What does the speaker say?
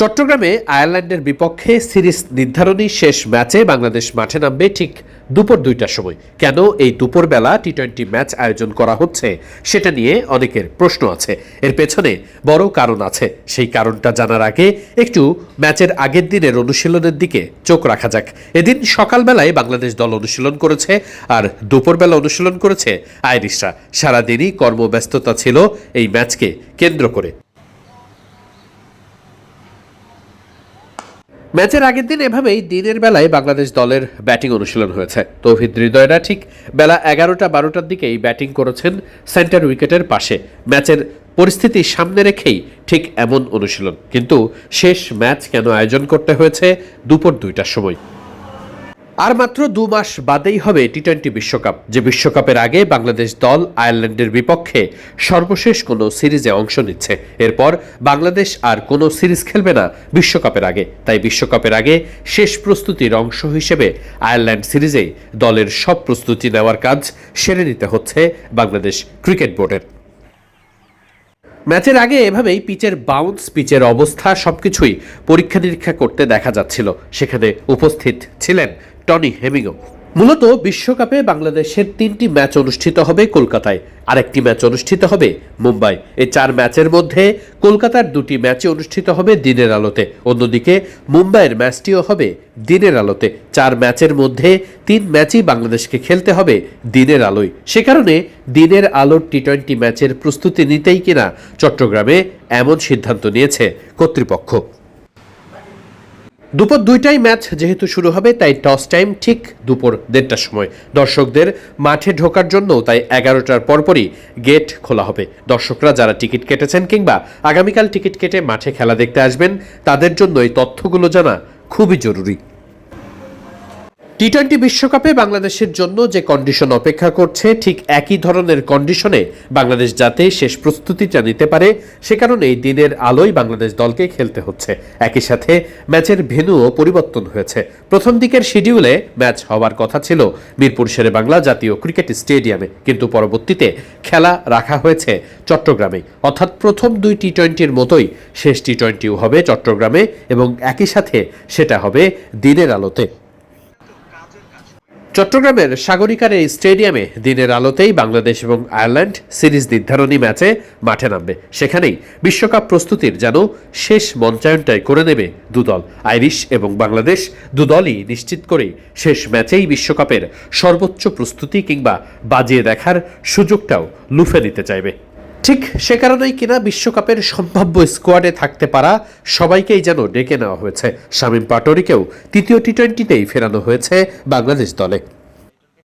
চট্টগ্রামে আয়ারল্যান্ডের বিপক্ষে সিরিজ নির্ধারণী শেষ ম্যাচে বাংলাদেশ মাঠে নামবে ঠিক দুপুর দুইটার সময়। কেন এই দুপুরবেলা টি টোয়েন্টি ম্যাচ আয়োজন করা হচ্ছে সেটা নিয়ে অনেকের প্রশ্ন আছে। এর পেছনে বড় কারণ আছে। সেই কারণটা জানার আগে একটু ম্যাচের আগের দিনের অনুশীলনের দিকে চোখ রাখা যাক। এদিন সকালবেলায় বাংলাদেশ দল অনুশীলন করেছে আর দুপুরবেলা অনুশীলন করেছে আইরিশরা। সারাদিনই কর্মব্যস্ততা ছিল এই ম্যাচকে কেন্দ্র করে। ম্যাচের আগের দিন এভাবেই দিনের বেলায় বাংলাদেশ দলের ব্যাটিং অনুশীলন হয়েছে। তৌহিদ হৃদয়রা ঠিক, বেলা এগারোটা বারোটার দিকেই ব্যাটিং করেছেন সেন্টার উইকেটের পাশে। ম্যাচের পরিস্থিতি সামনে রেখেই ঠিক এমন অনুশীলন। কিন্তু শেষ ম্যাচ কেন আয়োজন করতে হয়েছে দুপুর দুইটার সময়? আর মাত্র দু মাস বাদেই হবে টি টোয়েন্টি বিশ্বকাপ, যে বিশ্বকাপের আগে বাংলাদেশ দল আয়ারল্যান্ডের বিপক্ষে সর্বশেষ কোনো সিরিজে অংশ নিচ্ছে। এরপর বাংলাদেশ আর কোনো সিরিজ খেলবে না বিশ্বকাপের আগে। তাই বিশ্বকাপের আগে শেষ প্রস্তুতির অংশ হিসেবে আয়ারল্যান্ড সিরিজেই দলের সব প্রস্তুতি নেওয়ার কাজ সেরে নিতে হচ্ছে বাংলাদেশ ক্রিকেট বোর্ডের। ম্যাচের আগে এভাবেই পিচের বাউন্স পিচের অবস্থা সবকিছুই পরীক্ষা নিরীক্ষা করতে দেখা যাচ্ছিল। সেখানে উপস্থিত ছিলেন টনি হেমিংও মূলত বিশ্বকাপে বাংলাদেশের তিনটি ম্যাচ অনুষ্ঠিত হবে কলকাতায়। আরেকটি ম্যাচ অনুষ্ঠিত হবে মুম্বাই। এই চার ম্যাচের মধ্যে কলকাতার দুটি ম্যাচই অনুষ্ঠিত হবে দিনের আলোতে। অন্যদিকে মুম্বাইয়ের ম্যাচটিও হবে দিনের আলোতে। চার ম্যাচের মধ্যে তিন ম্যাচই বাংলাদেশকে খেলতে হবে দিনের আলোয়। সে কারণে দিনের আলোর টি টোয়েন্টি ম্যাচের প্রস্তুতি নিতেই কিনা চট্টগ্রামে এমন সিদ্ধান্ত নিয়েছে কর্তৃপক্ষ। দুপুর দুইটাই ম্যাচ যেহেতু শুরু হবে, তাই টস টাইম ঠিক দুপুর দেড়টার সময়। দর্শকদের মাঠে ঢোকার জন্য তাই এগারোটার পরপরই গেট খোলা হবে। দর্শকরা যারা টিকিট কেটেছেন কিংবা আগামীকাল টিকিট কেটে মাঠে খেলা দেখতে আসবেন, তাদের জন্য এই তথ্যগুলো জানা খুবই জরুরি। টি টোয়েন্টি বিশ্বকাপে বাংলাদেশের জন্য যে কন্ডিশন অপেক্ষা করছে, ঠিক একই ধরনের কন্ডিশনে বাংলাদেশ যাতে শেষ প্রস্তুতিটা নিতে পারে, সে কারণে এই দিনের আলোয় বাংলাদেশ দলকে খেলতে হচ্ছে। একই সাথে ম্যাচের ভেন্যুও পরিবর্তন হয়েছে। প্রথম দিকের শিডিউলে ম্যাচ হওয়ার কথা ছিল মিরপুর শেরে বাংলা জাতীয় ক্রিকেট স্টেডিয়ামে, কিন্তু পরবর্তীতে খেলা রাখা হয়েছে চট্টগ্রামে। অর্থাৎ প্রথম দুই টি টোয়েন্টির মতোই শেষ টি টোয়েন্টিও হবে চট্টগ্রামে এবং একই সাথে সেটা হবে দিনের আলোতে। চট্টগ্রামের সাগরিকার এই স্টেডিয়ামে দিনের আলোতেই বাংলাদেশ এবং আয়ারল্যান্ড সিরিজ নির্ধারণী ম্যাচে মাঠে নামবে। সেখানেই বিশ্বকাপ প্রস্তুতির যেন শেষ মঞ্চায়নটাই করে নেবে দুদল। আইরিশ এবং বাংলাদেশ দুদলই নিশ্চিত করেই শেষ ম্যাচেই বিশ্বকাপের সর্বোচ্চ প্রস্তুতি কিংবা বাজিয়ে দেখার সুযোগটাও লুফে নিতে চাইবে। ঠিক সে কারণেই কিনা বিশ্বকাপের সম্ভাব্য স্কোয়াডে থাকতে পারা সবাইকেই যেন ডেকে নেওয়া হয়েছে। শামীম পাটোরিকেও তৃতীয় টি টোয়েন্টিতেই ফেরানো হয়েছে বাংলাদেশ দলে।